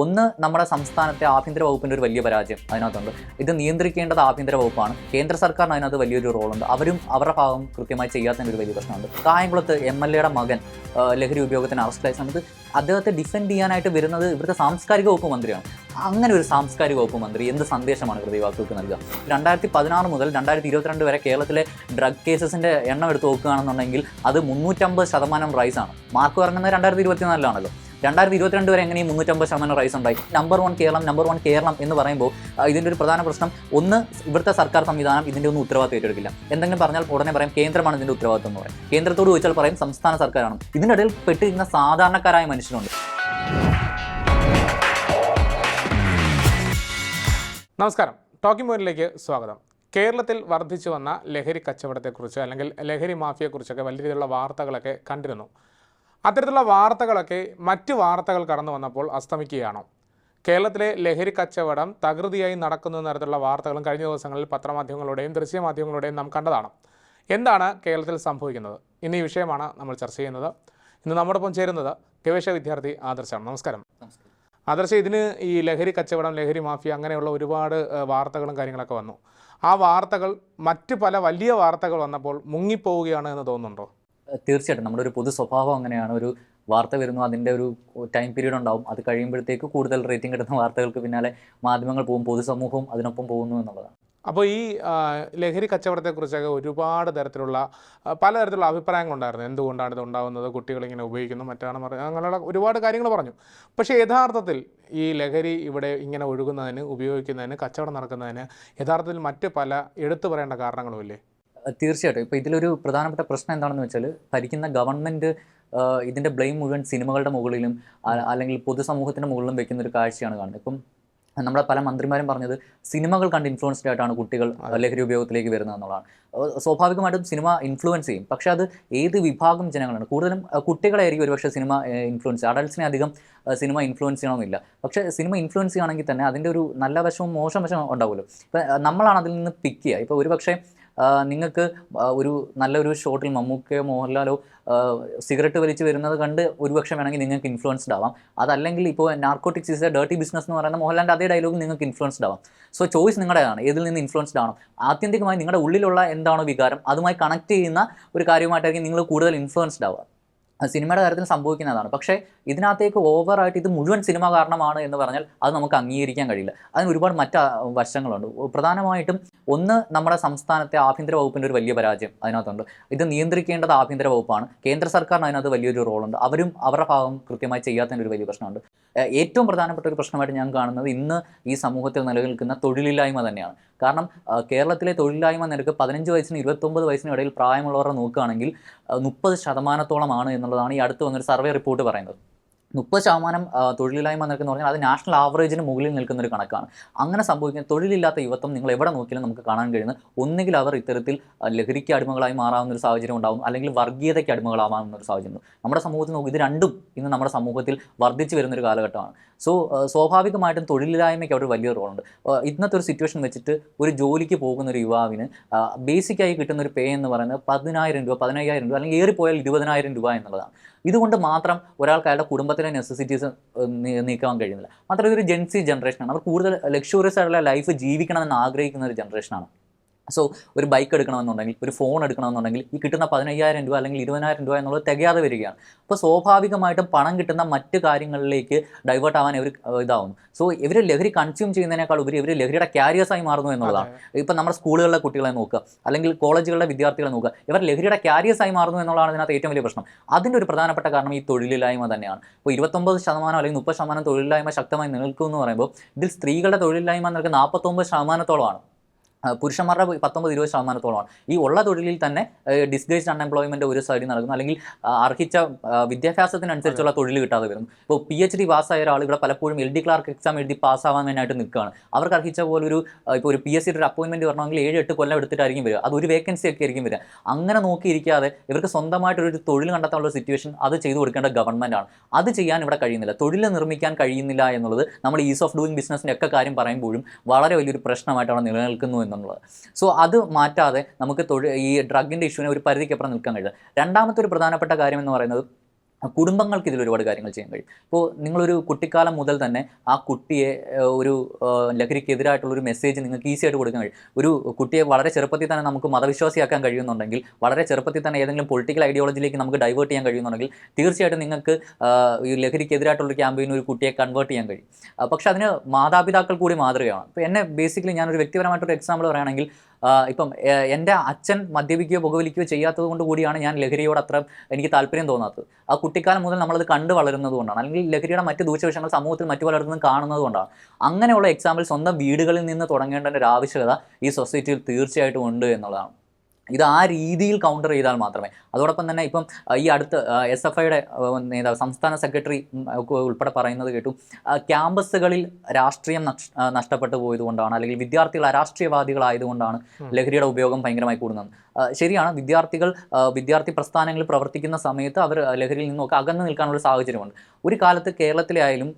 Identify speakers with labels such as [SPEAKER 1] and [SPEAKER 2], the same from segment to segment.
[SPEAKER 1] ഒന്ന് നമ്മുടെ സംസ്ഥാനത്തെ ആഭ്യന്തര വകുപ്പിന്റെ ഒരു വലിയ പരാജയം അതിനകത്തുണ്ട്. ഇത് നിയന്ത്രിക്കേണ്ടത് ആഭ്യന്തര വകുപ്പാണ്. കേന്ദ്ര സർക്കാരിന് അതിനകത്ത് വലിയൊരു റോളുണ്ട്. അവരും അവരുടെ ഭാഗം കൃത്യമായി ചെയ്യാത്തതിന്റെ ഒരു വലിയ പ്രശ്നമുണ്ട്. കായംകുളത്ത് എം എൽ എയുടെ മകൻ ലഹരി ഉപയോഗത്തിന് അറസ്റ്റിലായ സമയത്ത് അദ്ദേഹത്തെ ഡിഫെൻഡ് ചെയ്യാനായിട്ട് വരുന്നത് ഇവിടുത്തെ സാംസ്കാരിക വകുപ്പ് മന്ത്രിയാണ്. അങ്ങനെ ഒരു സാംസ്കാരിക വകുപ്പ് മന്ത്രി എന്ത് സന്ദേശമാണ് ഹൃദയവാക്കുകൾക്ക് നൽകുക? രണ്ടായിരത്തി പതിനാറ് മുതൽ രണ്ടായിരത്തി ഇരുപത്തിരണ്ട് വരെ കേരളത്തിലെ ഡ്രഗ് കേസസിന്റെ എണ്ണം എടുത്ത് നോക്കുകയാണെന്നുണ്ടെങ്കിൽ അത് മുന്നൂറ്റമ്പത് ശതമാനം റൈസാണ് മാർക്ക് ഇറങ്ങുന്നത് രണ്ടായിരത്തി ഇരുപത്തിനാലിലാണല്ലോ രണ്ടായിരത്തി ഇരുപത്തിരണ്ട് വരെ എങ്ങനെ ഈ മുന്നൂറ്റമ്പത് ശതമാനം റൈസ് ഉണ്ടായി? Number one Keralam number one Keralam എന്ന് പറയുമ്പോൾ ഇതിന്റെ ഒരു പ്രധാന പ്രശ്നം ഒന്ന് ഇവിടുത്തെ സർക്കാർ സംവിധാനം ഇതിന്റെ ഒന്നും ഉത്തരവാദിത്വം ഏറ്റെടുക്കില്ല. എന്തെങ്കിലും പറഞ്ഞാൽ ഉടനെ പറയും കേന്ദ്രമാണ് ഇതിന്റെ ഉത്തരവാദിത്വം എന്ന് പറയും. കേന്ദ്രത്തോട് ചോദിച്ചാൽ പറയും സംസ്ഥാന സർക്കാരാണ്. ഇതിനിടയിൽ പെട്ടിരിക്കുന്ന സാധാരണക്കാരായ മനുഷ്യരുണ്ട്.
[SPEAKER 2] നമസ്കാരം. ടോക്കിംഗ് പോയിന്റിലേക്ക് സ്വാഗതം. കേരളത്തിൽ വർദ്ധിച്ചു വന്ന ലഹരി കച്ചവടത്തെക്കുറിച്ച് അല്ലെങ്കിൽ ലഹരി മാഫിയെക്കുറിച്ചൊക്കെ വലിയ രീതിയിലുള്ള വാർത്തകളൊക്കെ കണ്ടിരുന്നു. അത്തരത്തിലുള്ള വാർത്തകളൊക്കെ മറ്റ് വാർത്തകൾ കടന്നു വന്നപ്പോൾ അസ്തമിക്കുകയാണോ. കേരളത്തിലെ ലഹരി കച്ചവടം തകൃതിയായി നടക്കുന്ന തരത്തിലുള്ള വാർത്തകളും കഴിഞ്ഞ ദിവസങ്ങളിൽ പത്രമാധ്യമങ്ങളുടെയും ദൃശ്യമാധ്യമങ്ങളുടെയും നാം കണ്ടതാണ്. എന്താണ് കേരളത്തിൽ സംഭവിക്കുന്നത്? ഇന്ന് ഈ വിഷയമാണ് നമ്മൾ ചർച്ച ചെയ്യുന്നത്. ഇന്ന് നമ്മോടൊപ്പം ചേരുന്നത് ഗവേഷക വിദ്യാർത്ഥി ആദർശാണ്. നമസ്കാരം. ആദർശ ഇതിന് ഈ ലഹരി കച്ചവടം ലഹരി മാഫിയ അങ്ങനെയുള്ള ഒരുപാട് വാർത്തകളും കാര്യങ്ങളൊക്കെ വന്നു. ആ വാർത്തകൾ മറ്റ് പല വലിയ വാർത്തകൾ വന്നപ്പോൾ മുങ്ങിപ്പോവുകയാണ് എന്ന് തോന്നുന്നുണ്ടോ?
[SPEAKER 1] തീർച്ചയായിട്ടും നമ്മുടെ ഒരു പൊതു സ്വഭാവം അങ്ങനെയാണ്. ഒരു വാർത്ത വരുന്നു അതിന്റെ ഒരു ടൈം പീരീഡ് ഉണ്ടാവും. അത് കഴിയുമ്പോഴത്തേക്ക് കൂടുതൽ റേറ്റിംഗ് കിട്ടുന്ന വാർത്തകൾക്ക് പിന്നാലെ മാധ്യമങ്ങൾ പോകും പൊതുസമൂഹവും അതിനൊപ്പം പോകുന്നു എന്നുള്ളതാണ്.
[SPEAKER 2] അപ്പോൾ ഈ ലഹരി കച്ചവടത്തെക്കുറിച്ചൊക്കെ ഒരുപാട് തരത്തിലുള്ള പലതരത്തിലുള്ള അഭിപ്രായങ്ങളുണ്ടായിരുന്നു എന്തുകൊണ്ടാണ് ഇത് ഉണ്ടാകുന്നത് കുട്ടികൾ ഇങ്ങനെ ഉപയോഗിക്കുന്നു മറ്റാണ് പറയുന്നത് അങ്ങനെയുള്ള ഒരുപാട് കാര്യങ്ങൾ പറഞ്ഞു. പക്ഷേ യഥാർത്ഥത്തിൽ ഈ ലഹരി ഇവിടെ ഇങ്ങനെ ഒഴുകുന്നതിന് ഉപയോഗിക്കുന്നതിന് കച്ചവടം നടക്കുന്നതിന് യഥാർത്ഥത്തിൽ മറ്റ് പല എടുത്തു പറയേണ്ട കാരണങ്ങളുമില്ലേ?
[SPEAKER 1] തീർച്ചയായിട്ടും. ഇപ്പോൾ ഇതിലൊരു പ്രധാനപ്പെട്ട പ്രശ്നം എന്താണെന്ന് വെച്ചാൽ ഭരിക്കുന്ന ഗവൺമെന്റ് ഇതിന്റെ ബ്ലെയിം മുഴുവൻ സിനിമകളുടെ മുകളിലും അല്ലെങ്കിൽ പൊതുസമൂഹത്തിന്റെ മുകളിലും വെക്കുന്ന ഒരു കാഴ്ചയാണ് കാണുന്നത്. ഇപ്പം നമ്മുടെ പല മന്ത്രിമാരും പറഞ്ഞത് സിനിമകൾ കണ്ട് ഇൻഫ്ലുവൻസ്ഡ് ആയിട്ടാണ് കുട്ടികൾ ലഹരി ഉപയോഗത്തിലേക്ക് വരുന്നത് എന്നുള്ളതാണ്. സ്വാഭാവികമായിട്ടും സിനിമ ഇൻഫ്ലുവൻസ് ചെയ്യും. പക്ഷേ അത് ഏത് വിഭാഗം ജനങ്ങളാണ്? കൂടുതലും കുട്ടികളായിരിക്കും ഒരുപക്ഷെ സിനിമ ഇൻഫ്ലുവൻസ് അഡൾട്ട്സിനെ അധികം സിനിമ ഇൻഫ്ലുവൻസ് ചെയ്യണമെന്നില്ല. പക്ഷേ സിനിമ ഇൻഫ്ലുവൻസ് ചെയ്യുകയാണെങ്കിൽ തന്നെ അതിന്റെ ഒരു നല്ല വശവും മോശം വശവും ഉണ്ടാവുമല്ലോ. ഇപ്പം നമ്മളാണ് അതിൽ നിന്ന് പിക്ക് ചെയ്യുക. ഇപ്പോൾ ഒരുപക്ഷെ നിങ്ങൾക്ക് ഒരു നല്ലൊരു ഷോട്ടിൽ മമ്മൂക്കയോ മോഹൻലാലോ സിഗരറ്റ് വലിച്ചു വരുന്നത് കണ്ട് ഒരുപക്ഷെ വേണമെങ്കിൽ നിങ്ങൾക്ക് ഇൻഫ്ലുവൻസ്ഡ് ആവാം. അതല്ലെങ്കിൽ ഇപ്പോൾ narcotics is a dirty business എന്ന് പറയുന്ന മോഹൻലാലിന്റെ അതേ ഡയലോഗ് നിങ്ങൾക്ക് ഇൻഫ്ലുവൻസ്ഡ് ആവാം. സോ ചോയ്സ് നിങ്ങളുടേതാണ് ഏതിൽ നിന്ന് ഇൻഫ്ലുവൻസ്ഡ് ആണോ ആത്യന്തികമായി നിങ്ങളുടെ ഉള്ളിലുള്ള എന്താണോ വികാരം അതുമായി കണക്ട് ചെയ്യുന്ന ഒരു കാര്യമായിട്ടായിരിക്കും നിങ്ങൾ കൂടുതൽ ഇൻഫ്ലുവൻസ്ഡ് ആവുക. സിനിമയുടെ കാര്യത്തിൽ സംഭവിക്കുന്നതാണ്. പക്ഷേ ഇതിനകത്തേക്ക് ഓവറായിട്ട് ഇത് മുഴുവൻ സിനിമ കാരണമാണ് എന്ന് പറഞ്ഞാൽ അത് നമുക്ക് അംഗീകരിക്കാൻ കഴിയില്ല. അതിന് ഒരുപാട് മറ്റ് വശങ്ങളുണ്ട്. പ്രധാനമായിട്ടും ഒന്ന് നമ്മുടെ സംസ്ഥാനത്തെ ആഭ്യന്തര വകുപ്പിന്റെ ഒരു വലിയ പരാജയം അതിനകത്തുണ്ട്. ഇത് നിയന്ത്രിക്കേണ്ടത് ആഭ്യന്തര വകുപ്പാണ്. കേന്ദ്ര സർക്കാരിന് അതിനകത്ത് വലിയൊരു റോളുണ്ട്. അവരും അവരുടെ ഭാഗം കൃത്യമായി ചെയ്യാത്തതിന്റെ ഒരു വലിയ പ്രശ്നമുണ്ട്. ഏറ്റവും പ്രധാനപ്പെട്ട ഒരു പ്രശ്നമായിട്ട് ഞാൻ കാണുന്നത് ഇന്ന് ഈ സമൂഹത്തിൽ നിലനിൽക്കുന്ന തൊഴിലില്ലായ്മ തന്നെയാണ്. കാരണം കേരളത്തിലെ തൊഴിലില്ലായ്മ നിരക്ക് പതിനഞ്ച് വയസ്സിന് ഇരുപത്തൊമ്പത് വയസ്സിനും ഇടയിൽ പ്രായമുള്ളവരെ നോക്കുകയാണെങ്കിൽ മുപ്പത് ശതമാനത്തോളമാണ് എന്നുള്ളതാണ് ഈ അടുത്ത് വന്നൊരു സർവേ റിപ്പോർട്ട് പറയുന്നത്. മുപ്പത് ശതമാനം തൊഴിലില്ലായ്മ നിൽക്കുന്ന പറഞ്ഞാൽ അത് നാഷണൽ ആവറേജിന് മുകളിൽ നിൽക്കുന്ന ഒരു കണക്കാണ്. അങ്ങനെ സംഭവിക്കുന്ന തൊഴിലില്ലാത്ത യുവത്വം നിങ്ങൾ എവിടെ നോക്കിയാലും നമുക്ക് കാണാൻ കഴിയുന്നത് ഒന്നുകിൽ അവർ ഇത്തരത്തിൽ ലഹരിക്ക് അടിമകളായി മാറാവുന്ന ഒരു സാഹചര്യം ഉണ്ടാവും അല്ലെങ്കിൽ വർഗീയതയ്ക്ക് അടിമകളാവാവുന്ന ഒരു സാഹചര്യം. നമ്മുടെ സമൂഹത്തിൽ നോക്കും ഇത് രണ്ടും ഇന്ന് നമ്മുടെ സമൂഹത്തിൽ വർദ്ധിച്ചു വരുന്ന ഒരു കാലഘട്ടമാണ്. സോ സ്വാഭാവികമായിട്ടും തൊഴിലില്ലായ്മയ്ക്ക് അവിടെ വലിയ റോളുണ്ട് ഇന്നത്തെ ഒരു സിറ്റുവേഷൻ വെച്ചിട്ട് ഒരു ജോലിക്ക് പോകുന്ന ഒരു യുവാവിന് ബേസിക്കായി കിട്ടുന്ന ഒരു പേ എന്ന് പറയുന്നത് പതിനായിരം രൂപ പതിനയ്യായിരം രൂപ അല്ലെങ്കിൽ ഏറിപ്പോയാൽ ഇരുപതിനായിരം രൂപ എന്നുള്ളതാണ്. ഇതുകൊണ്ട് മാത്രം ഒരാൾക്ക് അയാളുടെ കുടുംബത്തിലെ നെസസിറ്റീസ് നീക്കാൻ കഴിയുന്നില്ല. മാത്രമല്ല ഇതൊരു ജെൻസി ജനറേഷനാണ് അവർ കൂടുതൽ ലക്ഷൂറിയസ് ആയിട്ടുള്ള ലൈഫ് ജീവിക്കണമെന്ന് ആഗ്രഹിക്കുന്ന ഒരു ജനറേഷനാണ് സോ ഒരു ബൈക്ക് എടുക്കണമെന്നുണ്ടെങ്കിൽ ഒരു ഫോൺ എടുക്കണമെന്നുണ്ടെങ്കിൽ ഈ കിട്ടുന്ന പതിനയ്യായിരം രൂപ അല്ലെങ്കിൽ ഇരുപതിനായിരം രൂപ എന്നുള്ളത് തികയാതെ വരികയാണ്. അപ്പോൾ സ്വാഭാവികമായിട്ടും പണം കിട്ടുന്ന മറ്റ് കാര്യങ്ങളിലേക്ക് ഡൈവേർട്ട് ആവാൻ ഇവർ ഇതാവുന്നു. സോ ഇവർ ലഹരി കൺസ്യൂം ചെയ്യുന്നതിനേക്കാൾ ഉപരി ഇവർ ലഹരിയുടെ ക്യാരിയേഴ്സായി മാറുന്നു എന്നുള്ളതാണ്. ഇപ്പം നമ്മുടെ സ്കൂളുകളിലെ കുട്ടികളെ നോക്കുക അല്ലെങ്കിൽ കോളേജുകളിലെ വിദ്യാർത്ഥികളെ നോക്കുക ഇവർ ലഹരിയുടെ ക്യാരിയേഴ്സായി മാറുന്നു എന്നുള്ളതാണ് ഇതിനകത്ത് ഏറ്റവും വലിയ പ്രശ്നം. അതിന്റെ ഒരു പ്രധാനപ്പെട്ട കാരണം ഈ തൊഴിലില്ലായ്മ തന്നെയാണ്. ഇപ്പോൾ ഇരുപത്തൊമ്പത് ശതമാനം അല്ലെങ്കിൽ മുപ്പത് ശതമാനം തൊഴിലില്ലായ്മ ശക്തമായി നിൽക്കുമെന്ന് പറയുമ്പോൾ ഇതിൽ സ്ത്രീകളുടെ തൊഴിലില്ലായ്മ നിരക്ക് നാൽപ്പത്തൊമ്പത് ശതമാനത്തോളമാണ്. പുരുഷന്മാരുടെ പത്തൊമ്പത് ഇരുപത് ശതമാനത്തോളമാണ്. ഈ ഉള്ള തൊഴിലിൽ തന്നെ ഡിസ്ഗേസ്ഡ് അൺഎംപ്ലോയ്മെന്റ് ഒരു സൈഡിൽ നടക്കുന്നു. അല്ലെങ്കിൽ അർഹിച്ച വിദ്യാഭ്യാസത്തിനനുസരിച്ചുള്ള തൊഴിൽ കിട്ടാതെ വരുന്നു ഇപ്പോൾ പി എച്ച് ഡി പാസ്സായ ഒരാളുകൾ പലപ്പോഴും എൽ ഡി ക്ലാർക്ക് എക്സാം എഴുതി പാസ്സാവാൻ വേണ്ടിയിട്ട് നിൽക്കുകയാണ്. അവർക്ക് അർഹിച്ച പോലെ ഒരു ഇപ്പോൾ ഒരു പി എസ് സിയുടെ ഒരു അപ്പോയിൻമെന്റ് വരണമെങ്കിൽ ഏഴ് എട്ട് കൊല്ലം എടുത്തിട്ടായിരിക്കും വരിക. അത് ഒരു വേക്കൻസി ഒക്കെ ആയിരിക്കും വരിക. അങ്ങനെ നോക്കിയിരിക്കാതെ ഇവർക്ക് സ്വന്തമായിട്ടൊരു തൊഴിൽ കണ്ടെത്താനുള്ള സിറ്റുവേഷൻ അത് ചെയ്തു കൊടുക്കേണ്ട ഗവൺമെന്റാണ് അത് ചെയ്യാൻ ഇവിടെ കഴിയുന്നില്ല. തൊഴിൽ നിർമ്മിക്കാൻ കഴിയുന്നില്ല എന്നുള്ളത് നമ്മൾ ഈസ് ഓഫ് ഡൂയിങ് ബിസിനസ്സിന്റെ ഒക്കെ കാര്യം പറയുമ്പോഴും വളരെ വലിയൊരു പ്രശ്നമായിട്ടാണ് നിലനിൽക്കുന്നു എന്നുള്ളത്. സോ അത് മാറ്റാതെ നമുക്ക് തൊഴിൽ ഈ ഡ്രഗിന്റെ ഇഷ്യൂവിനെ ഒരു പരിധിക്കപ്പുറം നിൽക്കാൻ കഴിയില്ല. രണ്ടാമത്തെ ഒരു പ്രധാനപ്പെട്ട കാര്യം എന്ന് പറയുന്നത് കുടുംബങ്ങൾക്ക് ഇതിൽ ഒരുപാട് കാര്യങ്ങൾ ചെയ്യാൻ കഴിയും. ഇപ്പോൾ നിങ്ങളൊരു കുട്ടിക്കാലം മുതൽ തന്നെ ആ കുട്ടിയെ ഒരു ലഹരിക്കെതിരായിട്ടുള്ള ഒരു മെസ്സേജ് നിങ്ങൾക്ക് ഈസി ആയിട്ട് കൊടുക്കാൻ കഴിയും. ഒരു കുട്ടിയെ വളരെ ചെറുപ്പത്തിൽ തന്നെ നമുക്ക് മതവിശ്വാസിയാക്കാൻ കഴിയുന്നുണ്ടെങ്കിൽ വളരെ ചെറുപ്പത്തിൽ തന്നെ ഏതെങ്കിലും പൊളിറ്റിക്കൽ ഐഡിയോളജിയിലേക്ക് നമുക്ക് ഡൈവേർട്ട് ചെയ്യാൻ കഴിയുന്നുണ്ടെങ്കിൽ തീർച്ചയായിട്ടും നിങ്ങൾക്ക് ഈ ലഹരിക്കെതിരായിട്ടുള്ള ഒരു ക്യാമ്പയിൻ ഒരു കുട്ടിയെ കൺവേർട്ട് ചെയ്യാൻ കഴിയും. പക്ഷേ അതിന് മാതാപിതാക്കൾ കൂടി മാതൃകയാണ്. ഇപ്പോൾ എന്നെ ബേസിക്കലി ഞാനൊരു വ്യക്തിപരമായിട്ടൊരു എക്സാമ്പിൾ പറയുകയാണെങ്കിൽ ഇപ്പം എന്റെ അച്ഛൻ മദ്യപിക്കുകയോ പുകവലിക്കുകയോ ചെയ്യാത്തത് കൊണ്ട് കൂടിയാണ് ഞാൻ ലഹരിയോട് അത്ര എനിക്ക് താല്പര്യം തോന്നാത്തത്. ആ കുട്ടിക്കാലം മുതൽ നമ്മളത് കണ്ടു വളരുന്നത് കൊണ്ടാണ്. അല്ലെങ്കിൽ ലഹരിയുടെ മറ്റ് ദൂഷ്യവശങ്ങൾ സമൂഹത്തിൽ മറ്റു പലയിടത്തും കാണുന്നത് കൊണ്ടാണ്. അങ്ങനെയുള്ള എക്സാമ്പിൾ സ്വന്തം വീടുകളിൽ നിന്ന് തുടങ്ങേണ്ട ഒരു ആവശ്യകത ഈ സൊസൈറ്റിയിൽ തീർച്ചയായിട്ടും ഉണ്ട് എന്നുള്ളതാണ്. ഇത് ആ രീതിയിൽ കൗണ്ടർ ചെയ്താൽ മാത്രമേ. അതോടൊപ്പം തന്നെ ഇപ്പം ഈ അടുത്ത് എസ് എഫ് ഐയുടെ നേതാവ് സംസ്ഥാന സെക്രട്ടറി ഉൾപ്പെടെ പറയുന്നത് കേട്ടു ക്യാമ്പസുകളിൽ രാഷ്ട്രീയം നഷ്- നഷ്ടപ്പെട്ടു പോയതുകൊണ്ടാണ് അല്ലെങ്കിൽ വിദ്യാർത്ഥികൾ അരാഷ്ട്രീയവാദികളായതുകൊണ്ടാണ് ലഹരിയുടെ ഉപയോഗം ഭയങ്കരമായി കൂടുന്നത്. ശരിയാണ് വിദ്യാർത്ഥികൾ വിദ്യാർത്ഥി പ്രസ്ഥാനങ്ങളിൽ പ്രവർത്തിക്കുന്ന സമയത്ത് അവർ ലഹരിയിൽ നിന്നൊക്കെ അകന്നു നിൽക്കാനുള്ള സാഹചര്യമുണ്ട്. ഒരു കാലത്ത് കേരളത്തിലായാലും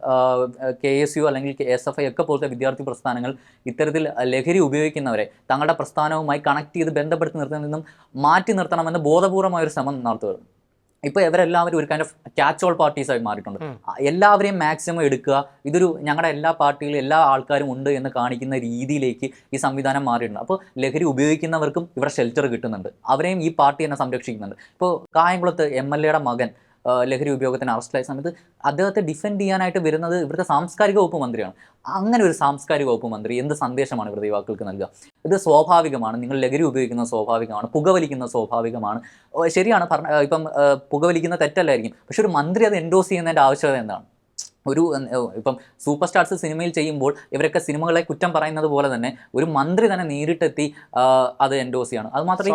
[SPEAKER 1] കെ എസ് യു അല്ലെങ്കിൽ എസ് എഫ് ഐ ഒക്കെ പോലത്തെ വിദ്യാർത്ഥി പ്രസ്ഥാനങ്ങൾ ഇത്തരത്തിൽ ലഹരി ഉപയോഗിക്കുന്നവരെ തങ്ങളുടെ പ്രസ്ഥാനവുമായി കണക്ട് ചെയ്ത് ബന്ധപ്പെടുത്തി നിർത്തുന്നതിൽ നിന്നും മാറ്റി നിർത്തണമെന്ന് ബോധപൂർവമായ ഒരു ശ്രമം നടത്തുകയാണ് ഇപ്പോൾ ഇവരെല്ലാവരും ഒരു കൈൻഡ് ഓഫ് ക്യാച്ച് ഓൾ പാർട്ടീസായി മാറിയിട്ടുണ്ട്. എല്ലാവരെയും മാക്സിമം എടുക്കുക. ഇതൊരു ഞങ്ങളുടെ എല്ലാ പാർട്ടിയിലും എല്ലാ ആൾക്കാരും ഉണ്ട് എന്ന് കാണിക്കുന്ന രീതിയിലേക്ക് ഈ സംവിധാനം മാറിയിട്ടുണ്ട്. അപ്പോൾ ലഹരി ഉപയോഗിക്കുന്നവർക്കും ഇവിടെ ഷെൽട്ടർ കിട്ടുന്നുണ്ട്. അവരെയും ഈ പാർട്ടി തന്നെ സംരക്ഷിക്കുന്നുണ്ട്. ഇപ്പോൾ കായംകുളത്ത് എം എൽ എയുടെ മകൻ ലഹരി ഉപയോഗത്തിന് അറസ്റ്റിലായ സമയത്ത് അദ്ദേഹത്തെ ഡിഫെൻഡ് ചെയ്യാനായിട്ട് വരുന്നത് ഇവിടുത്തെ സാംസ്കാരിക വകുപ്പ് മന്ത്രിയാണ്. അങ്ങനെ ഒരു സാംസ്കാരിക വകുപ്പ് മന്ത്രി എന്ത് സന്ദേശമാണ് ഇവിടുത്തെ യുവാക്കൾക്ക് നൽകുക? ഇത് സ്വാഭാവികമാണ്. നിങ്ങൾ ലഹരി ഉപയോഗിക്കുന്നത് സ്വാഭാവികമാണ്. പുകവലിക്കുന്നത് സ്വാഭാവികമാണ്. ശരിയാണ് പറഞ്ഞ ഇപ്പം പുകവലിക്കുന്ന തെറ്റല്ലായിരിക്കും. പക്ഷെ ഒരു മന്ത്രി അത് എൻഡോസ് ചെയ്യുന്നതിന്റെ ആവശ്യകത എന്താണ്? ഒരു ഇപ്പം സൂപ്പർ സ്റ്റാർസ് സിനിമയിൽ ചെയ്യുമ്പോൾ ഇവരൊക്കെ സിനിമകളെ കുറ്റം പറയുന്നത് പോലെ തന്നെ ഒരു മന്ത്രി തന്നെ നേരിട്ടെത്തി അത് എൻഡോസ് ചെയ്യണം. അത് മാത്രമേ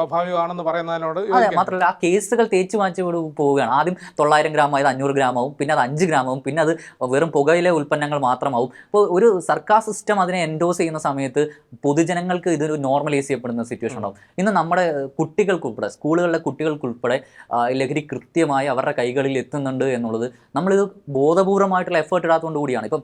[SPEAKER 1] അതെ മാത്രമല്ല ആ കേസുകൾ തേച്ച് മാറ്റി പോവുകയാണ്. ആദ്യം തൊള്ളായിരം ഗ്രാം ആയത് അഞ്ഞൂറ് ഗ്രാമാവും പിന്നെ അത് അഞ്ച് ഗ്രാമാവും പിന്നെ അത് വെറും പുകയിലെ ഉൽപ്പന്നങ്ങൾ മാത്രമാവും. അപ്പോൾ ഒരു സർക്കാർ സിസ്റ്റം അതിനെ എൻഡോസ് ചെയ്യുന്ന സമയത്ത് പൊതുജനങ്ങൾക്ക് ഇതൊരു നോർമലൈസ് ചെയ്യപ്പെടുന്ന സിറ്റുവേഷൻ ഉണ്ടാവും. ഇന്ന് നമ്മുടെ കുട്ടികൾക്കുൾപ്പെടെ സ്കൂളുകളിലെ കുട്ടികൾക്കുൾപ്പെടെ ലഹരി കൃത്യമായി അവരുടെ കൈകളിൽ എത്തുന്നുണ്ട് എന്നുള്ളത് നമ്മളിത് ബോധപൂർവമായിട്ടുള്ള എഫേർട്ട് ഇടാത്തതുകൊണ്ട് കൂടിയാണ്. ഇപ്പം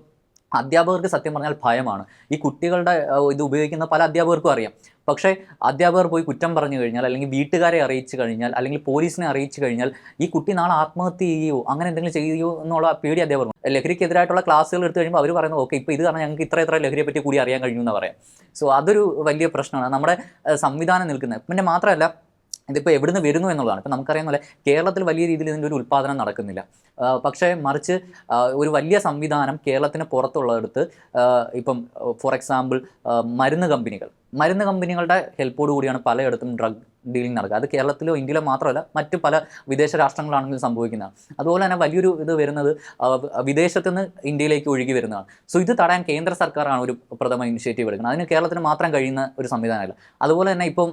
[SPEAKER 1] അധ്യാപകർക്ക് സത്യം പറഞ്ഞാൽ ഭയമാണ്. ഈ കുട്ടികളുടെ ഇത് ഉപയോഗിക്കുന്ന പല അധ്യാപകർക്കും അറിയാം. പക്ഷേ അധ്യാപകർ പോയി കുറ്റം പറഞ്ഞു കഴിഞ്ഞാൽ അല്ലെങ്കിൽ വീട്ടുകാരെ അറിയിച്ചു കഴിഞ്ഞാൽ അല്ലെങ്കിൽ പോലീസിനെ അറിയിച്ചു കഴിഞ്ഞാൽ ഈ കുട്ടി നാളെ ആത്മഹത്യ ചെയ്യുമോ അങ്ങനെ എന്തെങ്കിലും ചെയ്യുമോ എന്നുള്ള പേടി അധ്യാപകർ ലഹരിക്കെതിരായിട്ടുള്ള ക്ലാസ്സുകൾ എടുത്തു കഴിയുമ്പോൾ അവർ പറയുന്നത് ഓക്കെ ഇപ്പോൾ ഇത് കാരണം ഞങ്ങൾക്ക് ഇത്ര ഇത്ര ലഹരിയെ പറ്റി കൂടി അറിയാൻ കഴിയുമെന്ന് പറയാം. സോ അതൊരു വലിയ പ്രശ്നമാണ്. നമ്മുടെ സംവിധാനം നിൽക്കുന്നത്. പിന്നെ മാത്രമല്ല ഇതിപ്പോൾ എവിടുന്ന് വരുന്നു എന്നുള്ളതാണ്. ഇപ്പോൾ നമുക്കറിയാവുന്ന കേരളത്തിൽ വലിയ രീതിയിൽ ഇതിന്റെ ഒരു ഉൽപ്പാദനം നടക്കുന്നില്ല. പക്ഷേ മറിച്ച് ഒരു വലിയ സംവിധാനം കേരളത്തിന് പുറത്തുള്ളടുത്ത് ഇപ്പം ഫോർ എക്സാമ്പിൾ മരുന്ന് കമ്പനികൾ. മരുന്ന് കമ്പനികളുടെ ഹെൽപ്പോട് കൂടിയാണ് പലയിടത്തും ഡ്രഗ് ഡീലിംഗ് നടക്കുക. അത് കേരളത്തിലോ ഇന്ത്യയിലോ മാത്രമല്ല മറ്റ് പല വിദേശ രാഷ്ട്രങ്ങളാണെങ്കിലും സംഭവിക്കുന്നതാണ്. അതുപോലെ തന്നെ വലിയൊരു ഇത് വരുന്നത് വിദേശത്ത് നിന്ന് ഇന്ത്യയിലേക്ക് ഒഴുകി വരുന്നതാണ്. സോ ഇത് തടയാൻ കേന്ദ്ര സർക്കാരാണ് ഒരു പ്രഥമ ഇനിഷ്യേറ്റീവ് എടുക്കുന്നത്. അതിന് കേരളത്തിന് മാത്രം കഴിയുന്ന ഒരു സംവിധാനമല്ല. അതുപോലെ തന്നെ ഇപ്പം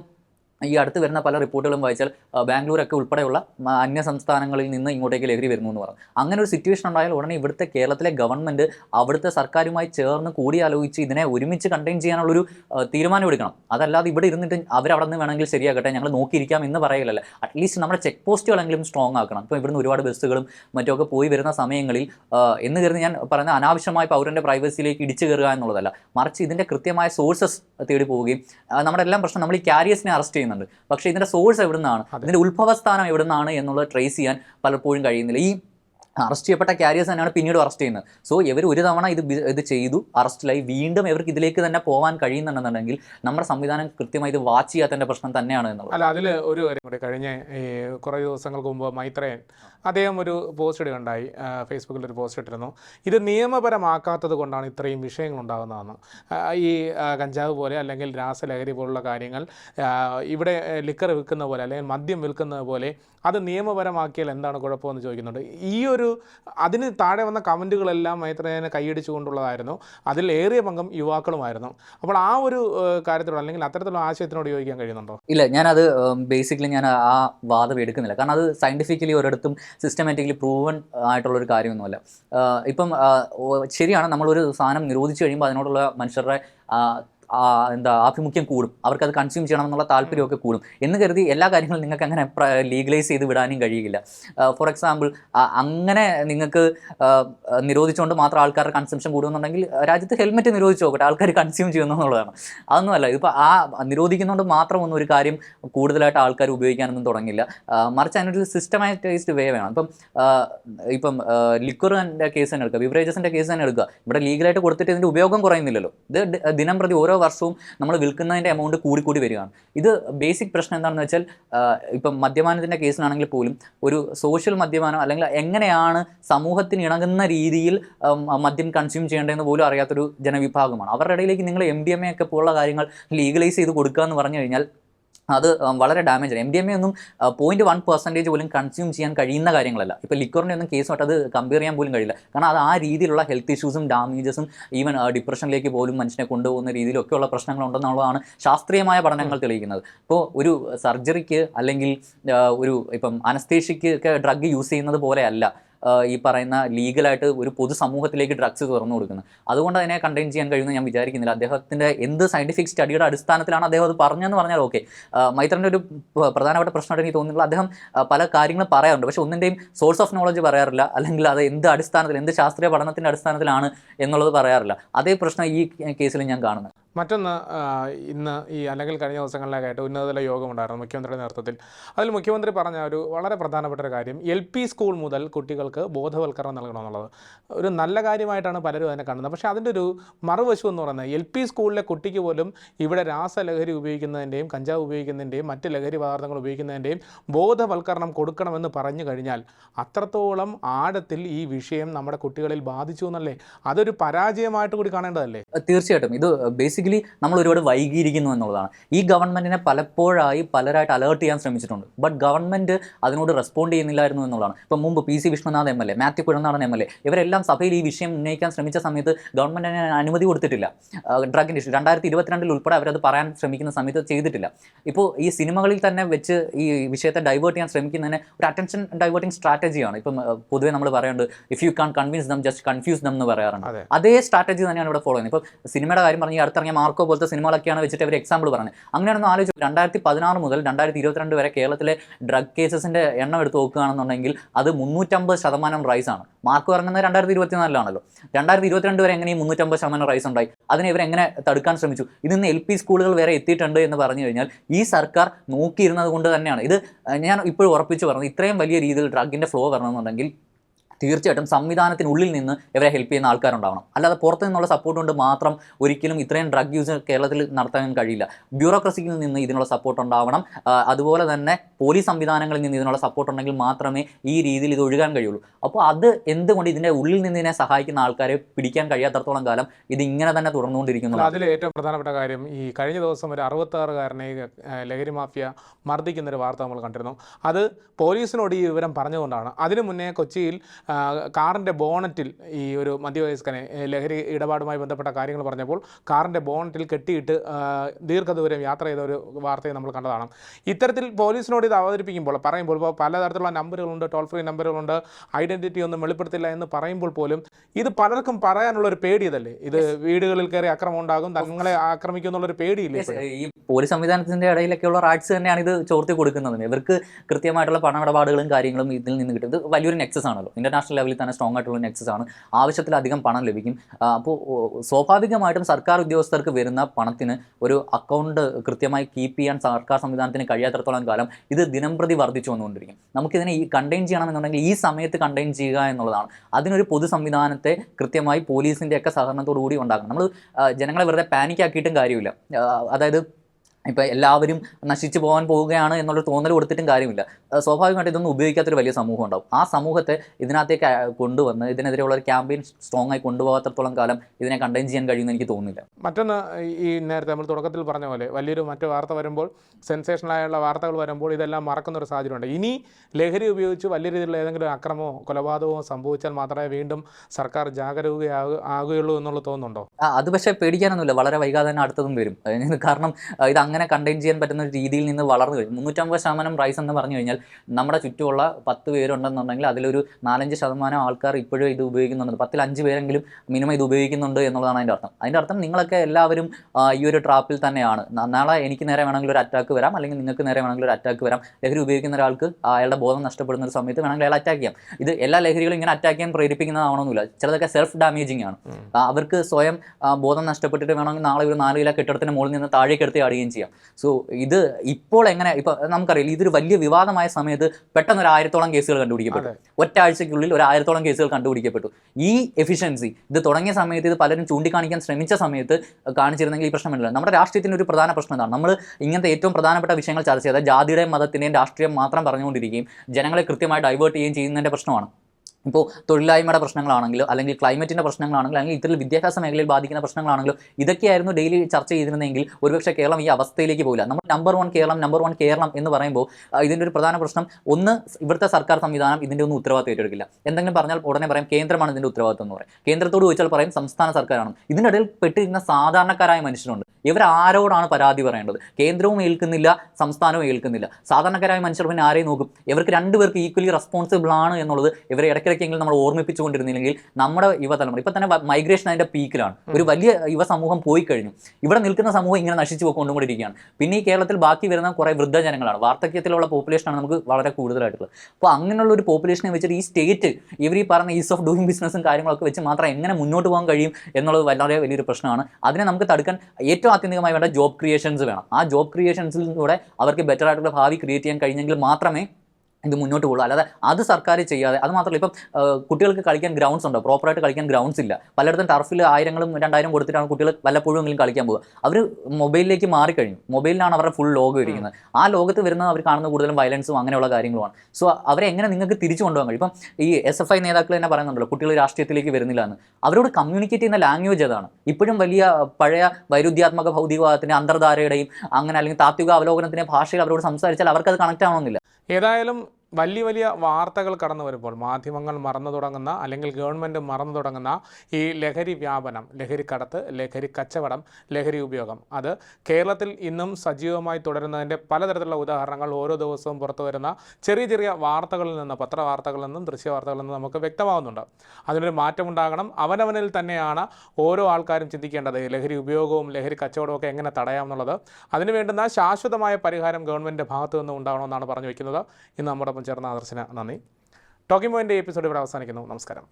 [SPEAKER 1] ഈ അടുത്ത് വരുന്ന പല റിപ്പോർട്ടുകളും വായിച്ചാൽ ബാംഗ്ലൂരൊക്കെ ഉൾപ്പെടെയുള്ള അന്യ സംസ്ഥാനങ്ങളിൽ നിന്ന് ഇങ്ങോട്ടേക്ക് ലഹരി വരുന്നു എന്ന് പറഞ്ഞു. അങ്ങനെ ഒരു സിറ്റുവേഷൻ ഉണ്ടായാൽ ഉടനെ ഇവിടുത്തെ കേരളത്തിലെ ഗവൺമെന്റ് അവിടുത്തെ സർക്കാരുമായി ചേർന്ന് കൂടിയാലോചിച്ച് ഇതിനെ ഒരുമിച്ച് കണ്ടെയ്ൻ ചെയ്യാനുള്ളൊരു തീരുമാനം എടുക്കണം. അതല്ലാതെ ഇവിടെ ഇരുന്നിട്ട് അവരവിടെ നിന്ന് വേണമെങ്കിൽ ശരിയാക്കട്ടെ ഞങ്ങൾ നോക്കിയിരിക്കാം എന്ന് പറയലല്ല. അറ്റ്ലീസ്റ്റ് നമ്മുടെ ചെക്ക് പോസ്റ്റുകളെങ്കിലും സ്ട്രോങ് ആക്കണം. ഇപ്പോൾ ഇവിടുന്ന് ഒരുപാട് ബസ്സുകളും മറ്റുമൊക്കെ പോയി വരുന്ന സമയങ്ങളിൽ എന്ന് കരുതി ഞാൻ പറയുന്ന അനാവശ്യമായ പൗരന്റെ പ്രൈവസിയിലേക്ക് ഇടിച്ചു കയറുക എന്നുള്ളതല്ല. മറിച്ച് ഇതിന്റെ കൃത്യമായ സോഴ്സസ് തേടി പോവുകയും നമ്മുടെ എല്ലാം പ്രശ്നം നമ്മൾ ഈ ക്യാരിയേഴ്സിനെ അറസ്റ്റ് ചെയ്യുന്നുണ്ട്. പക്ഷേ ഇതിന്റെ സോഴ്സ് എവിടെ നിന്നാണ് ഇതിന്റെ ഉത്ഭവസ്ഥാനം എവിടെ നിന്നാണ് എന്നുള്ളത് ട്രേസ് ചെയ്യാൻ പലപ്പോഴും കഴിയുന്നില്ല. ഈ അറസ്റ്റ് ചെയ്യപ്പെട്ട ക്യാരിയേഴ്സ് തന്നെയാണ് പിന്നീട് അറസ്റ്റ് ചെയ്യുന്നത്. സോ ഇവർ ഒരു തവണ ഇത് ഇത് ചെയ്തു അറസ്റ്റിലായി വീണ്ടും ഇവർക്ക് ഇതിലേക്ക് തന്നെ പോകാൻ കഴിയുന്നുണ്ടെന്നുണ്ടെങ്കിൽ നമ്മുടെ സംവിധാനം കൃത്യമായി ഇത് വാച്ച് ചെയ്യാത്തതിന്റെ പ്രശ്നം തന്നെയാണ് എന്നുള്ളത്.
[SPEAKER 2] അല്ല അതിൽ ഒരു കാര്യം കൂടി. കഴിഞ്ഞ കുറേ ദിവസങ്ങൾക്ക് മുമ്പ് മൈത്രേയൻ അദ്ദേഹം ഒരു പോസ്റ്റ് ഇടുകയുണ്ടായി. ഫേസ്ബുക്കിൽ ഒരു പോസ്റ്റ് ഇട്ടിരുന്നു. ഇത് നിയമപരമാക്കാത്തത് കൊണ്ടാണ് ഇത്രയും വിഷയങ്ങൾ ഉണ്ടാകുന്നതെന്ന്. ഈ കഞ്ചാവ് പോലെ അല്ലെങ്കിൽ രാസലഹരി പോലുള്ള കാര്യങ്ങൾ ഇവിടെ ലിക്കർ വിൽക്കുന്ന പോലെ അല്ലെങ്കിൽ മദ്യം വിൽക്കുന്നത് പോലെ അത് നിയമപരമാക്കിയാൽ എന്താണ് കുഴപ്പമെന്ന് ചോദിക്കുന്നുണ്ട്. ഈ ഒരു അതിന് താഴെ വന്ന കമന്റുകളെല്ലാം മൈത്രേനെ കൈയടിച്ചുകൊണ്ടുള്ളതായിരുന്നു. അതിൽ ഏറിയ പങ്കം യുവാക്കളുമായിരുന്നു. അപ്പോൾ ആ ഒരു കാര്യത്തോട് അല്ലെങ്കിൽ അത്തരത്തിലുള്ള ആശയത്തിനോട് യോജിക്കാൻ കഴിയുന്നുണ്ടോ?
[SPEAKER 1] ഇല്ല ഞാനത് ബേസിക്കലി ഞാൻ ആ വാദം എടുക്കുന്നില്ല. കാരണം അത് സയന്റിഫിക്കലി ഒരിടത്തും സിസ്റ്റമാറ്റിക്കലി പ്രൂവൺ ആയിട്ടുള്ളൊരു കാര്യമൊന്നുമല്ല. ഇപ്പം ശരിയാണ് നമ്മളൊരു സാധനം നിരോധിച്ചു കഴിയുമ്പോൾ അതിനോടുള്ള മനുഷ്യരുടെ എന്താ ആഭിമുഖ്യം കൂടും. അവർക്കത് കൺസ്യൂം ചെയ്യണം എന്നുള്ള താല്പര്യമൊക്കെ കൂടും. എന്ന് കരുതി എല്ലാ കാര്യങ്ങളും നിങ്ങൾക്ക് അങ്ങനെ ലീഗലൈസ് ചെയ്ത് വിടാനും കഴിയില്ല. ഫോർ എക്സാമ്പിൾ അങ്ങനെ നിങ്ങൾക്ക് നിരോധിച്ചുകൊണ്ട് മാത്രം ആൾക്കാരുടെ കൺസംഷൻ കൂടുമെന്നുണ്ടെങ്കിൽ രാജ്യത്ത് ഹെൽമെറ്റ് നിരോധിച്ചു നോക്കട്ടെ ആൾക്കാർ കൺസ്യൂം ചെയ്യുന്നു എന്നുള്ളതാണ്. അതൊന്നുമല്ല ഇപ്പോൾ ആ നിരോധിക്കുന്നതുകൊണ്ട് മാത്രം ഒന്നും ഒരു കാര്യം കൂടുതലായിട്ട് ആൾക്കാർ ഉപയോഗിക്കാനൊന്നും തുടങ്ങില്ല. മറിച്ച് അതിനൊരു സിസ്റ്റമാറ്റൈസ്ഡ് വേ വേണം. ഇപ്പം ഇപ്പം ലിക്വറിന്റെ കേസ് തന്നെ എടുക്കുക. ബിവറേജസിന്റെ കേസ് തന്നെ എടുക്കുക. ഇവിടെ ലീഗലായിട്ട് കൊടുത്തിട്ട് ഇതിന്റെ ഉപയോഗം കുറയുന്നില്ലല്ലോ. ഇത് ദിനം പ്രതി ഓരോ വർഷവും നമ്മൾ വിൽക്കുന്നതിന്റെ എമൗണ്ട് കൂടിക്കൂടി വരികയാണ്. ഇത് ബേസിക് പ്രശ്നം എന്താണെന്ന് വെച്ചാൽ ഇപ്പം മദ്യപാനത്തിന്റെ കേസിലാണെങ്കിൽ പോലും ഒരു സോഷ്യൽ മദ്യപാനം അല്ലെങ്കിൽ എങ്ങനെയാണ് സമൂഹത്തിന് ഇണങ്ങുന്ന രീതിയിൽ മദ്യം കൺസ്യൂം ചെയ്യേണ്ടതെന്ന് പോലും അറിയാത്തൊരു ജനവിഭാഗമാണ്. അവരുടെ ഇടയിലേക്ക് നിങ്ങൾ എം ഡി എം എ ഒക്കെ പോലുള്ള കാര്യങ്ങൾ ലീഗലൈസ് ചെയ്ത് കൊടുക്കുക എന്ന് പറഞ്ഞു കഴിഞ്ഞാൽ അത് വളരെ ഡാമേജ് ആണ്. എം ഡി എം എ ഒന്നും പോയിന്റ് വൺ പെർസെന്റേജ് പോലും കൺസ്യൂം ചെയ്യാൻ കഴിയുന്ന കാര്യങ്ങളല്ല. ഇപ്പോൾ ലിക്വറിന്റെ ഒന്നും കേസുമായിട്ട് അത് കമ്പയർ ചെയ്യാൻ പോലും കഴിയില്ല. കാരണം അത് ആ രീതിയിലുള്ള ഹെൽത്ത് ഇഷ്യൂസും ഡാമേജസും ഈവൻ ഡിപ്രഷനിലേക്ക് പോലും മനുഷ്യനെ കൊണ്ടുപോകുന്ന രീതിയിലൊക്കെയുള്ള പ്രശ്നങ്ങളുണ്ടെന്നുള്ളതാണ് ശാസ്ത്രീയമായ പഠനങ്ങൾ തെളിയിക്കുന്നത്. ഇപ്പോൾ ഒരു സർജറിക്ക് അല്ലെങ്കിൽ ഒരു ഇപ്പം അനസ്തേഷ്യക്ക് ഒക്കെ ഡ്രഗ് യൂസ് ചെയ്യുന്നത് പോലെയല്ല. ഈ പറയുന്ന ലീഗലായിട്ട് ഒരു പൊതുസമൂഹത്തിലേക്ക് ഡ്രഗ്സ് തുറന്നു കൊടുക്കുന്നത്. അതുകൊണ്ട് അതിനെ കണ്ടെയ്ൻ ചെയ്യാൻ കഴിയുമെന്ന് ഞാൻ വിചാരിക്കുന്നില്ല. അദ്ദേഹത്തിന്റെ എന്ത് സയന്റിഫിക് സ്റ്റഡിയുടെ അടിസ്ഥാനത്തിലാണ് അദ്ദേഹം അത് പറഞ്ഞതെന്ന് പറഞ്ഞാൽ ഓക്കെ മൈത്രന്റെ ഒരു പ്രധാനപ്പെട്ട പ്രശ്നമായിട്ട് എനിക്ക് തോന്നുന്നില്ല അദ്ദേഹം പല കാര്യങ്ങളും പറയാറുണ്ട്. പക്ഷേ ഒന്നിന്റെയും സോഴ്സ് ഓഫ് നോളജ് പറയാറില്ല. അല്ലെങ്കിൽ അത് എന്ത് അടിസ്ഥാനത്തിൽ എന്ത് ശാസ്ത്രീയ പഠനത്തിന്റെ അടിസ്ഥാനത്തിലാണ് എന്നുള്ളത് പറയാറില്ല. അതേ പ്രശ്നം ഈ കേസിൽ ഞാൻ കാണുന്നത്
[SPEAKER 2] മറ്റൊന്ന് ഇന്ന് ഈ അല്ലെങ്കിൽ കഴിഞ്ഞ ദിവസങ്ങളിലായിട്ട് ഉന്നതതല യോഗമുണ്ടായിരുന്നു മുഖ്യമന്ത്രിയുടെ നേതൃത്വത്തിൽ. അതിൽ മുഖ്യമന്ത്രി പറഞ്ഞ ഒരു വളരെ പ്രധാനപ്പെട്ട ഒരു കാര്യം എൽ പി സ്കൂൾ മുതൽ കുട്ടികൾക്ക് ബോധവൽക്കരണം നൽകണമെന്നുള്ളത്. ഒരു നല്ല കാര്യമായിട്ടാണ് പലരും അതിനെ കാണുന്നത്. പക്ഷേ അതിന്റെ ഒരു മറുവശം എന്ന് പറയുന്നത് എൽ പി സ്കൂളിലെ കുട്ടിക്ക് പോലും ഇവിടെ രാസലഹരി ഉപയോഗിക്കുന്നതിന്റെയും കഞ്ചാവ് ഉപയോഗിക്കുന്നതിന്റെയും മറ്റ് ലഹരി പദാർത്ഥങ്ങൾ ഉപയോഗിക്കുന്നതിന്റെയും ബോധവൽക്കരണം കൊടുക്കണമെന്ന് പറഞ്ഞു കഴിഞ്ഞാൽ അത്രത്തോളം ആഴത്തിൽ ഈ വിഷയം നമ്മുടെ കുട്ടികളിൽ ബാധിച്ചു എന്നല്ലേ? അതൊരു പരാജയമായിട്ട് കൂടി കാണേണ്ടതല്ലേ?
[SPEAKER 1] തീർച്ചയായിട്ടും. ഇത് ബേസിക്കലി നമ്മൾ ഒരുപാട് വൈകിയിരിക്കുന്നു എന്നുള്ളതാണ്. ഈ ഗവൺമെന്റിനെ പലപ്പോഴായി പലരായിട്ട് അലേർട്ട് ചെയ്യാൻ ശ്രമിച്ചിട്ടുണ്ട്. ബട്ട് ഗവൺമെന്റ് അതിനോട് റെസ്പോണ്ട് ചെയ്യുന്നില്ലായിരുന്നു എന്നുള്ളതാണ്. ഇപ്പം മുമ്പ് P C Vishnunath M L A Mathew Kuzhalnadan M L A ഇവരെല്ലാം സഭയിൽ ഈ വിഷയം ഉന്നയിക്കാൻ ശ്രമിച്ച സമയത്ത് ഗവൺമെന്റ് അതിന് അനുമതി കൊടുത്തിട്ടില്ല. ഡ്രഗ് ഇഷ്യൂ രണ്ടായിരത്തി ഇരുപത്തിരണ്ടിൽ ഉൾപ്പെടെ അവരത് പറയാൻ ശ്രമിക്കുന്ന സമയത്ത് ചെയ്തിട്ടില്ല. ഇപ്പോൾ ഈ സിനിമകളിൽ തന്നെ വെച്ച് ഈ വിഷയത്തെ ഡൈവേർട്ട് ചെയ്യാൻ ശ്രമിക്കുന്നതിന് ഒരു അറ്റൻഷൻ ഡൈവേർട്ടിംഗ് സ്ട്രാറ്റജിയാണ് ഇപ്പം പൊതുവെ നമ്മൾ പറയുന്നത് if you can convince them just confuse them എന്ന് പറയാറുണ്ട്.
[SPEAKER 2] അതേ.
[SPEAKER 1] സ്ട്രാറ്റജി തന്നെയാണ് ഇവിടെ ഫോളോ ചെയ്യുന്നത്. ഇപ്പോൾ സിനിമയുടെ കാര്യം പറഞ്ഞ് അടുത്തിറങ്ങിയ മാർക്കോ പോലത്തെ സിനിമകളൊക്കെയാണ് വെച്ചിട്ട് അവർ എക്സാമ്പിൾ പറഞ്ഞത് അങ്ങനെയാണെന്ന് ആലോചിച്ചു രണ്ടായിരത്തി പതിനാറ് മുതൽ രണ്ടായിരത്തി ഇരുപത്തിരണ്ട് വരെ കേരളത്തിലെ ഡ്രഗ് കേസസിന്റെ എണ്ണം എടുത്ത് നോക്കുകയാണെന്നുണ്ടെങ്കിൽ അത് മുന്നൂറ്റമ്പത് ശതമാനം റൈസ് ആണ്. മാർക്കോ ഇറങ്ങുന്നത് രണ്ടായിരത്തി ഇരുപത്തിനാലിലാണല്ലോ രണ്ടായിരത്തി ഇരുപത്തിരണ്ട് വരെ എങ്ങനെ മുന്നൂറ്റമ്പത് ശതമാനം റൈസ് ഉണ്ടായി? അതിനെ ഇവർ എങ്ങനെ തടുക്കാൻ ശ്രമിച്ചു? ഇതിന്ന് എൽ പി സ്കൂളുകൾ വരെ എത്തിയിട്ടുണ്ട് എന്ന് പറഞ്ഞു കഴിഞ്ഞാൽ ഈ സർക്കാർ നോക്കിയിരുന്നത് കൊണ്ട് തന്നെയാണ്. ഇത് ഞാൻ ഇപ്പോഴും ഉറപ്പിച്ച് പറഞ്ഞു ഇത്രയും വലിയ രീതിയിൽ ഡ്രഗിന്റെ ഫ്ലോ വരണമെന്നുണ്ടെങ്കിൽ തീർച്ചയായിട്ടും സംവിധാനത്തിനുള്ളിൽ നിന്ന് ഇവരെ ഹെൽപ്പ് ചെയ്യുന്ന ആൾക്കാരുണ്ടാവണം. അല്ലാതെ പുറത്തു നിന്നുള്ള സപ്പോർട്ട് കൊണ്ട് മാത്രം ഒരിക്കലും ഇത്രയും ഡ്രഗ് യൂസ് കേരളത്തിൽ നടത്താൻ കഴിയില്ല. ബ്യൂറോക്രസിയിൽ നിന്ന് ഇതിനുള്ള സപ്പോർട്ട് ഉണ്ടാവണം. അതുപോലെ തന്നെ പോലീസ് സംവിധാനങ്ങളിൽ നിന്ന് ഇതിനുള്ള സപ്പോർട്ട് ഉണ്ടെങ്കിൽ മാത്രമേ ഈ രീതിയിൽ ഇത് ഒഴുകാൻ കഴിയുള്ളൂ. അപ്പോൾ അത് എന്തുകൊണ്ട് ഇതിന്റെ ഉള്ളിൽ നിന്ന് ഇതിനെ സഹായിക്കുന്ന ആൾക്കാരെ പിടിക്കാൻ കഴിയാത്തടത്തോളം കാലം ഇത് ഇങ്ങനെ തന്നെ തുടർന്നുകൊണ്ടിരിക്കുന്നു?
[SPEAKER 2] അതിൽ ഏറ്റവും പ്രധാനപ്പെട്ട കാര്യം ഈ കഴിഞ്ഞ ദിവസം ഒരു അറുപത്താറുകാരനെ ലഹരി മാഫിയ മർദ്ദിക്കുന്ന ഒരു വാർത്ത നമ്മൾ കണ്ടിരുന്നു. അത് പോലീസിനോട് ഈ വിവരം പറഞ്ഞുകൊണ്ടാണ്. അതിനു മുന്നേ കൊച്ചിയിൽ കാറിന്റെ ബോണറ്റിൽ ഈ ഒരു മധ്യവയസ്കനെ ലഹരി ഇടപാടുമായി ബന്ധപ്പെട്ട കാര്യങ്ങൾ പറഞ്ഞപ്പോൾ കാറിന്റെ ബോണറ്റിൽ കെട്ടിയിട്ട് ദീർഘദൂരം യാത്ര ചെയ്ത ഒരു വാർത്തയെ നമ്മൾ കണ്ടതാണ്. ഇത്തരത്തിൽ പോലീസിനോട് ഇത് അവതരിപ്പിക്കുമ്പോൾ പറയുമ്പോൾ ഇപ്പോൾ പലതരത്തിലുള്ള നമ്പറുകളുണ്ട് ടോൾ ഫ്രീ നമ്പറുകളുണ്ട് ഐഡന്റിറ്റി ഒന്നും വെളിപ്പെടുത്തില്ല എന്ന് പറയുമ്പോൾ പോലും ഇത് പലർക്കും പറയാനുള്ള ഒരു പേടി ഇതല്ലേ ഇത് വീടുകളിൽ കയറി അക്രമം ഉണ്ടാകും തങ്ങളെ ആക്രമിക്കും എന്നുള്ളൊരു പേടിയില്ലേ
[SPEAKER 1] ഈ പോലീസ് സംവിധാനത്തിന്റെ ഇടയിലൊക്കെയുള്ള റാറ്റ്സ് തന്നെയാണ് ഇത് ചോർത്തി കൊടുക്കുന്നത്. ഇവർക്ക് കൃത്യമായിട്ടുള്ള പണമിടപാടുകളും കാര്യങ്ങളും ഇതിൽ നിന്ന് കിട്ടുന്നത് ഇത് വലിയൊരു നെക്സസ് ആണല്ലോ. ഇന്റർനാഷണൽ ലെവലിൽ തന്നെ സ്ട്രോങ് ആയിട്ടുള്ള നെക്സസ് ആണ്. ആവശ്യത്തിലധികം പണം ലഭിക്കും. അപ്പോൾ സ്വാഭാവികമായിട്ടും സർക്കാർ ഉദ്യോഗസ്ഥർക്ക് വരുന്ന പണത്തിന് ഒരു അക്കൗണ്ട് കൃത്യമായി കീപ്പ് ചെയ്യാൻ സർക്കാർ സംവിധാനത്തിന് കഴിയാത്തടത്തോളം കാലം ഇത് ദിനംപ്രതി വർദ്ധിച്ചു വന്നുകൊണ്ടിരിക്കും. നമുക്കിതിനെ ഈ കണ്ടെയ്ൻ ചെയ്യണമെന്നുണ്ടെങ്കിൽ ഈ സമയത്ത് കണ്ടെയ്ൻ ചെയ്യുക എന്നുള്ളതാണ്. അതിനൊരു പൊതു സംവിധാനത്തെ കൃത്യമായി പോലീസിന്റെ ഒക്കെ സഹകരണത്തോടു കൂടി ഉണ്ടാക്കണം. നമ്മൾ ജനങ്ങളെ വെറുതെ പാനിക്കാക്കിയിട്ടും കാര്യമില്ല. അതായത് ഇപ്പം എല്ലാവരും നശിച്ചു പോകാൻ പോവുകയാണ് എന്നുള്ള തോന്നൽ കൊടുത്തിട്ടും കാര്യമില്ല. സ്വാഭാവികമായിട്ട് ഇതൊന്നും ഉപയോഗിക്കാത്തൊരു വലിയ സമൂഹം ഉണ്ടാവും. ആ സമൂഹത്തെ ഇതിനകത്തേക്ക് കൊണ്ടുവന്ന് ഇതിനെതിരെയുള്ള ഒരു ക്യാമ്പയിൻ സ്ട്രോങ് ആയി കൊണ്ടുപോകാത്തത്തോളം കാലം ഇതിനെ കണ്ടെയ്ൻ ചെയ്യാൻ കഴിയുമെന്ന് എനിക്ക് തോന്നുന്നില്ല.
[SPEAKER 2] മറ്റൊന്ന് ഈ നേരത്തെ നമ്മൾ തുടക്കത്തിൽ പറഞ്ഞ പോലെ വലിയൊരു മറ്റു വാർത്ത വരുമ്പോൾ സെൻസേഷനായുള്ള വാർത്തകൾ വരുമ്പോൾ ഇതെല്ലാം മറക്കുന്ന ഒരു സാഹചര്യമുണ്ട്. ഇനി ലഹരി ഉപയോഗിച്ച് വലിയ രീതിയിലുള്ള ഏതെങ്കിലും അക്രമമോ കൊലപാതകമോ സംഭവിച്ചാൽ മാത്രമേ വീണ്ടും സർക്കാർ ജാഗരൂകയാകു ആകുകയുള്ളൂ എന്നുള്ള തോന്നുന്നുണ്ടോ?
[SPEAKER 1] അത് പക്ഷേ പേടിക്കാനൊന്നുമില്ല. വളരെ വൈകാതെ തന്നെ അടുത്തതും വരും. കാരണം ഇത് അങ്ങനെ കണ്ടെയ്ൻ ചെയ്യാൻ പറ്റുന്ന ഒരു രീതിയിൽ നിന്ന് വളർന്നു കഴിഞ്ഞു മുന്നൂറ്റമ്പത് ശതമാനം റൈസ് എന്ന് പറഞ്ഞു കഴിഞ്ഞാൽ നമ്മുടെ ചുറ്റുമുള്ള പത്ത് പേരുണ്ടെന്നുണ്ടെങ്കിൽ അതിലൊരു നാലഞ്ച് ശതമാനം ആൾക്കാർ ഇപ്പോഴും ഇത് ഉപയോഗിക്കുന്നുണ്ട്. പത്തിൽ അഞ്ച് പേരെങ്കിലും മിനിമം ഇത് ഉപയോഗിക്കുന്നുണ്ട് എന്നുള്ളതാണ് അതിന്റെ അർത്ഥം. അതിന്റെ അർത്ഥം നിങ്ങളൊക്കെ എല്ലാവരും ഈ ഒരു ട്രാപ്പിൽ തന്നെയാണ്. നാളെ എനിക്ക് നേരെ വേണമെങ്കിൽ ഒരു അറ്റാക്ക് വരാം. അല്ലെങ്കിൽ നിങ്ങൾക്ക് നേരെ വേണമെങ്കിൽ ഒരു അറ്റാക്ക് വരാം. ലഹരി ഉപയോഗിക്കുന്ന ഒരാൾക്ക് അയാളുടെ ബോധം നഷ്ടപ്പെടുന്ന ഒരു സമയത്ത് വേണമെങ്കിൽ അയാൾ അറ്റാക്ക് ചെയ്യാം. ഇത് എല്ലാ ലഹരികളും ഇങ്ങനെ അറ്റാക്ക് ചെയ്യാൻ പ്രേരിപ്പിക്കുന്നതാവണമെന്നില്ല. ചിലതൊക്കെ സെൽഫ് ഡാമേജിങ് ആണ് അവർക്ക് സ്വയം ബോധം നഷ്ടപ്പെട്ടിട്ട് വേണമെങ്കിൽ നാളെ ഒരു നാല് കിലോ കെട്ടിടത്തിന് മുകളിൽ നിന്ന് താഴേക്ക് എടുത്ത് ആടുകയും ചെയ്യാം. സോ ഇത് ഇപ്പോൾ എങ്ങനെ ഇപ്പൊ നമുക്കറിയില്ല ഇതൊരു വലിയ വിവാദമായ സമയത്ത് പെട്ടെന്ന് ഒരു ആയിരത്തോളം കേസുകൾ കണ്ടുപിടിക്കപ്പെട്ടു. ഒറ്റ ആഴ്ചയ്ക്കുള്ളിൽ ഒരു ആയിരത്തോളം കേസുകൾ കണ്ടുപിടിക്കപ്പെട്ടു. ഈ എഫിഷ്യൻസി ഇത് തുടങ്ങിയ സമയത്ത് ഇത് പലരും ചൂണ്ടിക്കാണിക്കാൻ ശ്രമിച്ച സമയത്ത് കാണിച്ചിരുന്നെങ്കിൽ ഈ പ്രശ്നമില്ല നമ്മുടെ രാഷ്ട്രീയത്തിന് ഒരു പ്രധാന പ്രശ്നം എന്താണ്? നമ്മൾ ഇങ്ങനത്തെ ഏറ്റവും പ്രധാനപ്പെട്ട വിഷയങ്ങൾ ചർച്ച ചെയ്താൽ ജാതിയുടെയും മതത്തിന്റെയും രാഷ്ട്രീയം മാത്രം പറഞ്ഞുകൊണ്ടിരിക്കുകയും ജനങ്ങളെ കൃത്യമായി ഡൈവേർട്ട് ചെയ്യുകയും ചെയ്യുന്നതിന്റെ പ്രശ്നമാണ്. ഇപ്പോൾ തൊഴിലില്ലായ്മയുടെ പ്രശ്നങ്ങളാണെങ്കിലും അല്ലെങ്കിൽ ക്ലൈമറ്റിന്റെ പ്രശ്നങ്ങളാണെങ്കിലും അല്ലെങ്കിൽ ഇത്തരം വിദ്യാഭ്യാസ മേഖലയിൽ ബാധിക്കുന്ന പ്രശ്നങ്ങളാണെങ്കിലും ഇതൊക്കെയായിരുന്നു ഡെയിലി ചർച്ച ചെയ്തിരുന്നെങ്കിൽ ഒരുപക്ഷെ കേരളം ഈ അവസ്ഥയിലേക്ക് പോകില്ല നമ്മൾ number one Keralam number one Keralam എന്ന് പറയുമ്പോൾ ഇതിന്റെ ഒരു പ്രധാന പ്രശ്നം ഒന്ന് ഇവിടുത്തെ സർക്കാർ സംവിധാനം ഇതിന്റെ ഒന്നും ഉത്തരവാദിത്വം ഏറ്റെടുക്കില്ല. എന്തെങ്കിലും പറഞ്ഞാൽ ഉടനെ പറയും കേന്ദ്രമാണ് ഇതിന്റെ ഉത്തരവാദിത്വം എന്ന് പറയും. കേന്ദ്രത്തോട് ചോദിച്ചാൽ പറയും സംസ്ഥാന സർക്കാരാണ്. ഇതിന്റെ ഇടയിൽ പെട്ടിരിക്കുന്ന സാധാരണക്കാരായ മനുഷ്യരുണ്ട്. ഇവർ ആരോടാണ് പരാതി പറയേണ്ടത്? കേന്ദ്രവും ഏൽക്കുന്നില്ല സംസ്ഥാനവും ഏൽക്കുന്നില്ല. സാധാരണക്കാരായ മനുഷ്യർ പിന്നെ ആരെയും നോക്കും? ഇവർക്ക് രണ്ടുപേർക്ക് ഈക്വലി റെസ്പോൺസിബിൾ ആണ് എന്നുള്ളത് ഇവരെ ഇടയ്ക്കിടയ്ക്കെങ്കിലും നമ്മൾ ഓർമ്മിപ്പിച്ചുകൊണ്ടിരുന്നില്ലെങ്കിൽ നമ്മുടെ യുവതലമുറ ഇപ്പം തന്നെ മൈഗ്രേഷൻ അതിന്റെ പീക്കിലാണ് ഒരു വലിയ യുവ സമൂഹം പോയി കഴിഞ്ഞു ഇവിടെ നിൽക്കുന്ന സമൂഹം ഇങ്ങനെ നശിച്ചു പോയിക്കൊണ്ടുകൊണ്ടിരിക്കുകയാണ് പിന്നെ ഈ കേരളത്തിൽ ബാക്കി വരുന്ന കുറേ വൃദ്ധജനങ്ങളാണ്. വാർദ്ധക്യത്തിലുള്ള പോപ്പുലേഷനാണ് നമുക്ക് വളരെ കൂടുതലായിട്ടുള്ളത്. അപ്പോൾ അങ്ങനെയുള്ള ഒരു പോപ്പുലേഷനെ വെച്ചിട്ട് ഈ സ്റ്റേറ്റ് ഇവർ ഈ പറഞ്ഞ ഈസ് ഓഫ് ഡൂയിങ് ബിസിനസ്സും കാര്യങ്ങളൊക്കെ വെച്ച് മാത്രം എങ്ങനെ മുന്നോട്ട് പോകാൻ കഴിയും എന്നുള്ളത് വളരെ വലിയൊരു പ്രശ്നമാണ്. അതിനെ നമുക്ക് തടുക്കാൻ ഏറ്റവും ആത്യന്തികമായി വേണ്ട ജോബ് ക്രിയേഷൻസ് വേണം. ആ ജോബ് ക്രിയേഷൻസിലൂടെ അവർക്ക് ബെറ്റർ ആയിട്ടുള്ള ഭാവി ക്രിയേറ്റ് ചെയ്യാൻ കഴിഞ്ഞെങ്കിൽ മാത്രമേ ഇത് മുന്നോട്ട് പോകുള്ളൂ അല്ലാതെ അത് സർക്കാർ ചെയ്യാതെ അത് മാത്രമല്ല ഇപ്പം കുട്ടികൾക്ക് കളിക്കാൻ ഗ്രൗണ്ട്സ് ഉണ്ടോ? പ്രോപ്പറായിട്ട് കളിക്കാൻ ഗ്രൗണ്ട്സ് ഇല്ല. പലയിടത്തും ടർഫിൽ ആയിരങ്ങളും രണ്ടായിരം കൊടുത്തിട്ടാണ് കുട്ടികൾ വല്ലപ്പോഴും എങ്കിലും കളിക്കാൻ പോകുക അവർ മൊബൈലിലേക്ക് മാറിക്കഴിഞ്ഞു. മൊബൈലിലാണ് അവരുടെ ഫുൾ ലോകം ഇരിക്കുന്നത്. ആ ലോകത്ത് വരുന്നത് അവർ കാണുന്ന കൂടുതലും വയലൻസും അങ്ങനെയുള്ള കാര്യങ്ങളുമാണ്. സോ അവരെ എങ്ങനെ നിങ്ങൾക്ക് തിരിച്ചു കൊണ്ടുപോകാൻ കഴിയും? ഇപ്പം ഈ എസ് എഫ് ഐ നേതാക്കൾ തന്നെ പറയുന്നുണ്ടല്ലോ കുട്ടികൾ രാഷ്ട്രീയത്തിലേക്ക് വരുന്നില്ല എന്ന് അവരോട് കമ്മ്യൂണിക്കേറ്റ് ചെയ്യുന്ന ലാംഗ്വേജ് അതാണ് ഇപ്പോഴും വലിയ പഴയ വൈരുദ്ധ്യാത്മക ഭൗതികവാദത്തിന്റെ അന്തർധാരയുടെയും അങ്ങനെ അല്ലെങ്കിൽ താത്വിക അവലോകനത്തിന്റെ ഭാഷയിൽ അവരോട് സംസാരിച്ചാൽ അവർക്കത് കണക്റ്റ് ആവണമെന്നില്ല.
[SPEAKER 2] ഏതായാലും വലിയ വലിയ വാർത്തകൾ കടന്നു വരുമ്പോൾ മാധ്യമങ്ങൾ മറന്നു തുടങ്ങുന്ന അല്ലെങ്കിൽ ഗവൺമെന്റ് മറന്നു തുടങ്ങുന്ന ഈ ലഹരി വ്യാപനം ലഹരി കടത്ത് ലഹരി കച്ചവടം ലഹരി ഉപയോഗം അത് കേരളത്തിൽ ഇന്നും സജീവമായി തുടരുന്നതിന്റെ പലതരത്തിലുള്ള ഉദാഹരണങ്ങൾ ഓരോ ദിവസവും പുറത്തു വരുന്ന ചെറിയ ചെറിയ വാർത്തകളിൽ നിന്ന് പത്രവാർത്തകളിൽ നിന്നും ദൃശ്യവാർത്തകളിൽ നിന്നും നമുക്ക് വ്യക്തമാകുന്നുണ്ട് അതിനൊരു മാറ്റമുണ്ടാകണം. അവനവനിൽ തന്നെയാണ് ഓരോ ആൾക്കാരും ചിന്തിക്കേണ്ടത്. ലഹരി ഉപയോഗവും ലഹരി കച്ചവടവും ഒക്കെ എങ്ങനെ തടയാമെന്നുള്ളത്. അതിന് വേണ്ടുന്ന ശാശ്വതമായ പരിഹാരം ഗവൺമെന്റിന്റെ ഭാഗത്തു നിന്ന് ഉണ്ടാകണമെന്നാണ് പറഞ്ഞു വയ്ക്കുന്നത് ഇന്ന് നമ്മുടെ ചേർന്ന ആദർശന. നന്ദി. ടോക്കിംഗ് പോയിന്റെ എപ്പിസോഡ് ഇവിടെ അവസാനിക്കുന്നു. നമസ്കാരം.